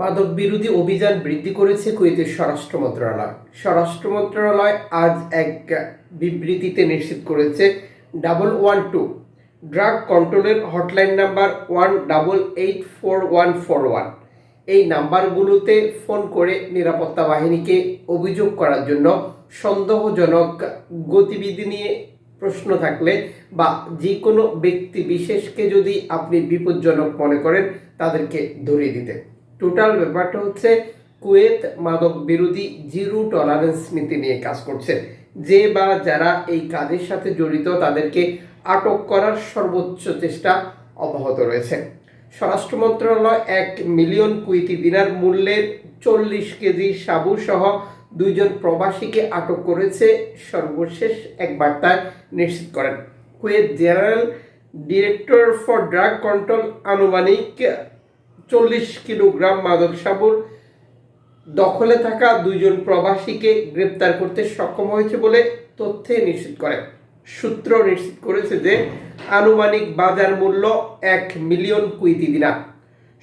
মাদক বিরোধী অভিযান বৃদ্ধি করেছে কুয়েতের স্বরাষ্ট্র মন্ত্রণালয়। স্বরাষ্ট্র মন্ত্রণালয় আজ এক বিবৃতিতে নিশ্চিত করেছে ডাবল ওয়ান টু। ড্রাগ কন্ট্রোলের hotline number one double eight four one four one. এই নাম্বারগুলোতে ফোন করে নিরাপত্তা বাহিনীকে অভিযোগ করার জন্য সন্দেহজনক গতিবিধি নিয়ে প্রশ্ন থাকলে বা যে কোনো ব্যক্তি বিশেষকে যদি আপনি বিপজ্জনক মনে করেন, তাদেরকে ধরিয়ে দিতে। টোটাল ব্যাপারটা হচ্ছে কুয়েত মাদক বিরোধী জিরো টলারেন্স নীতি নিয়ে কাজ করছে। যে বা যারা এই কাজের সাথে জড়িত, তাদেরকে আটক করার সর্বোচ্চ চেষ্টা অব্যাহত রয়েছে। স্বরাষ্ট্র মন্ত্রণালয় এক মিলিয়ন কুইতি দিনার মূল্যের চল্লিশ কেজি সাবু সহ দুইজন প্রবাসীকে আটক করেছে সর্বশেষ এক বার্তায় নিশ্চিত করেন। Kuwait general director for drug control আনুমানিক চল্লিশ কিলোগ্রাম মাদক সাবুর দখলে থাকা দুইজন প্রবাসীকে গ্রেপ্তার করতে সক্ষম হয়েছে বলে তথ্যে নিশ্চিত করে সূত্র নিশ্চিত করেছে যে আনুমানিক বাজার মূল্য এক মিলিয়ন কুইতি দিনার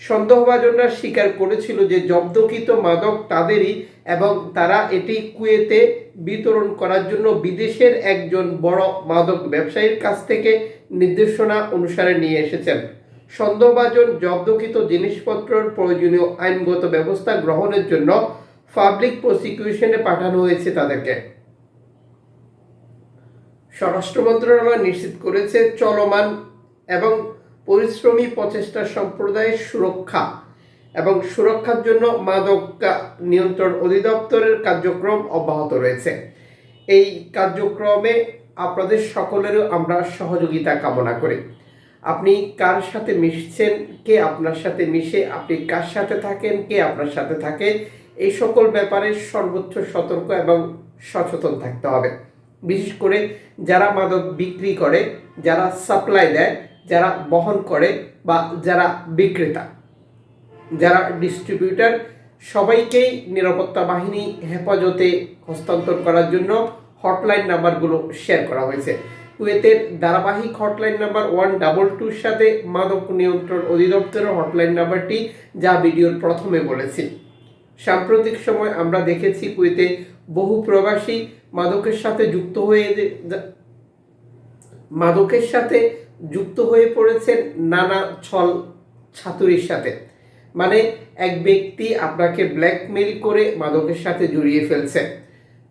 সন্দেহভাজনরা স্বীকার করেছিল যে জব্দকৃত মাদক তাদেরই এবং তারা এটি কুয়েতে বিতরণ করার জন্য বিদেশের একজন বড় মাদক ব্যবসায়ীর কাছ থেকে নির্দেশনা অনুসারে নিয়ে এসেছেন। সন্দেহভাজন জব্দকৃত জিনিসপত্রের প্রয়োজনীয় আইনগত ব্যবস্থা গ্রহণের জন্য পাবলিক প্রসিকিউশনে পাঠানো হয়েছে তাদেরকে। স্বরাষ্ট্র মন্ত্রণালয় নিশ্চিত করেছে চলমান এবং পরিশ্রমী প্রচেষ্টা সম্প্রদায়ের সুরক্ষা এবং সুরক্ষার জন্য মাদক নিয়ন্ত্রণ অধিদপ্তরের কার্যক্রম অব্যাহত রয়েছে। এই কার্যক্রমে আপনাদের সকলেরও আমরা সহযোগিতা কামনা করি। আপনি কার সাথে মিশছেন? কে আপনার সাথে মিশে? আপনি কার সাথে থাকেন? কে আপনার সাথে থাকে? এই সকল ব্যাপারে সর্বোচ্চ সতর্ক এবং সচেতন থাকতে হবে। বিশেষ করে যারা মাদক বিক্রি করে, যারা সাপ্লাই দেয়, যারা বহন করে বা যারা বিক্রেতা, যারা ডিস্ট্রিবিউটার, সবাইকেই নিরাপত্তা বাহিনী হেফাজতে হস্তান্তর করার জন্য হটলাইন নাম্বারগুলো শেয়ার করা হয়েছে। কুয়েতের ধারাবাহিক হটলাইন নাম্বার ওয়ান ডাবল টুর সাথে মাদক নিয়ন্ত্রণ অধিদপ্তরের হটলাইন নাম্বারটি যা ভিডিওর প্রথমে বলেছি। সাম্প্রতিক সময় আমরা দেখেছি কুয়েতে বহু প্রবাসী মাদকের সাথে যুক্ত হয়ে মাদকের সাথে যুক্ত হয়ে পড়েছেন নানা ছল ছাতুরির সাথে। মানে এক ব্যক্তি আপনাকে ব্ল্যাকমেল করে মাদকের সাথে জড়িয়ে ফেলছে।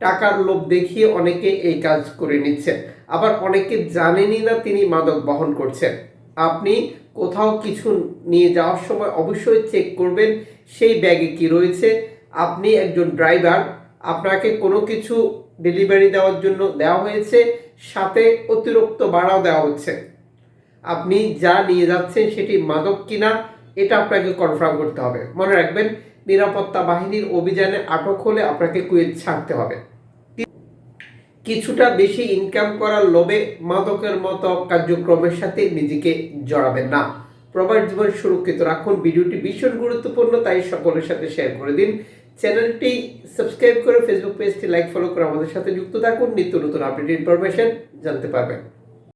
টাকার লোভ দেখিয়ে অনেকে এই কাজ করে নিচ্ছে আবার অনেকে জানেনই না তিনি মাদক বহন করছেন। আপনি কোথাও কিছু নিয়ে যাওয়ার সময় অবশ্যই চেক করবেন, সেই ব্যাগে কি রয়েছে। আপনি একজন ড্রাইভার, আপনাকে কোনো কিছু ডেলিভারি দেওয়ার জন্য দেওয়া হয়েছে, সাথে অতিরিক্ত ভাড়াও দেওয়া হচ্ছে। আপনি যা নিয়ে যাচ্ছেন সেটি মাদক কিনা, এটা আপনাকে কনফার্ম করতে হবে। মনে রাখবেন, নিরাপত্তা বাহিনীর অভিযানে আটক হলে আপনাকে কুয়েত ছাড়তে হবে। কিছুটা বেশি ইনকাম করার লোভে মাদকের মতো কার্যক্রমের সাথে নিজেকে জড়াবেন না। প্রবাস জীবন সুরক্ষিত রাখুন। ভিডিওটি ভীষণ গুরুত্বপূর্ণ, তাই সকলের সাথে শেয়ার করে দিন। চ্যানেলটি সাবস্ক্রাইব করে ফেসবুক পেজটি লাইক ফলো করে আমাদের সাথে যুক্ত থাকুন। নিত্য নতুন আপডেট ইনফরমেশন জানতে পারবেন।